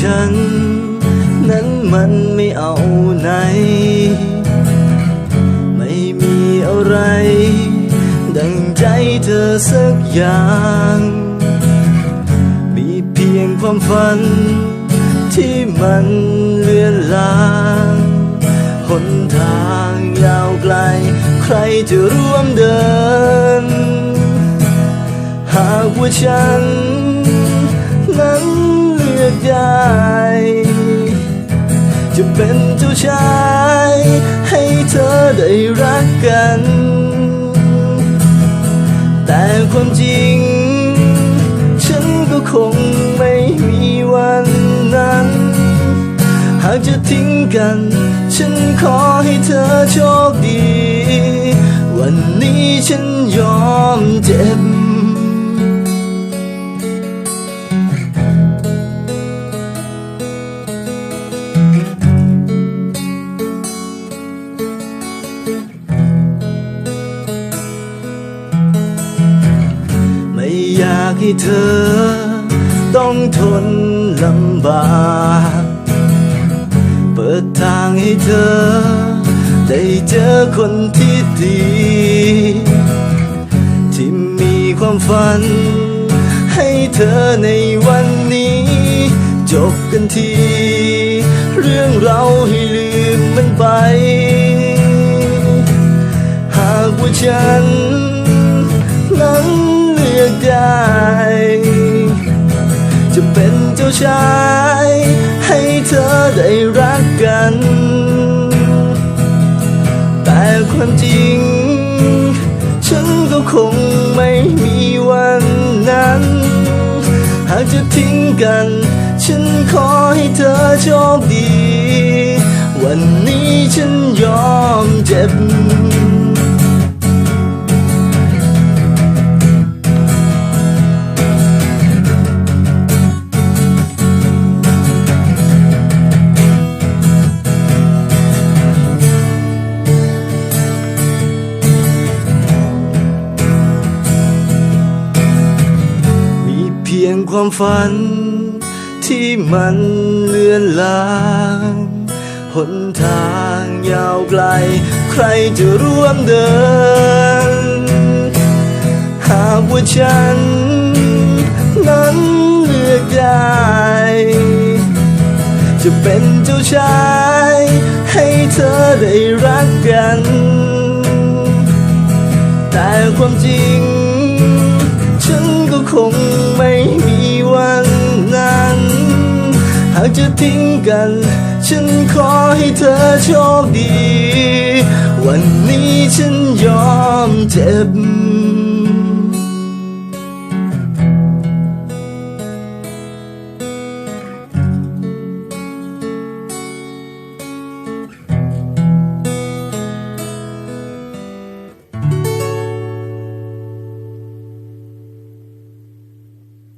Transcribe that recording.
ฉัน นั้นมันไม่เอาไหน ไม่มีอะไร ดังใจเธอสักอย่าง มีเพียงความฝัน ที่มันเลือนลางหนทางยาวไกล ใครจะร่วมเดิน หากว่าฉัน จะเป็นเจ้าชาย ให้เธอได้รักกัน แต่ความจริง ฉันก็คงไม่มีวันนั้น หากจะทิ้งกัน ฉันขอให้เธอโชคดี วันนี้ฉันยอมเจ็บากให้เธอ ต้องทนลำบากเปิดทางให้เธอ ได้เจอคนที่ดี ที่มีความฝัน ให้เธอในวันนี้ จบกันที เรื่องเราให้ลืมมันไป หากว่าฉัน จะเป็นเจ้าชาย ให้เธอได้รักกัน แต่ความจริง ฉันก็คงไม่มีวันนั้น หากจะทิ้งกัน ฉันขอให้เธอโชคดี ยงความฝัน ที่มันเลือนลางหนทางยาวไกล ใครจะร่วมเดิน หากว่าฉัน นั้นเลือกได้ จะเป็นเจ้าชาย ให้เธอได้รักกัน แต่ความจริง คงไม่มีวันนั้น หากจะทิ้งกัน ฉันขอให้เธอโชคดี วันนี้ฉันยอมเจ็บ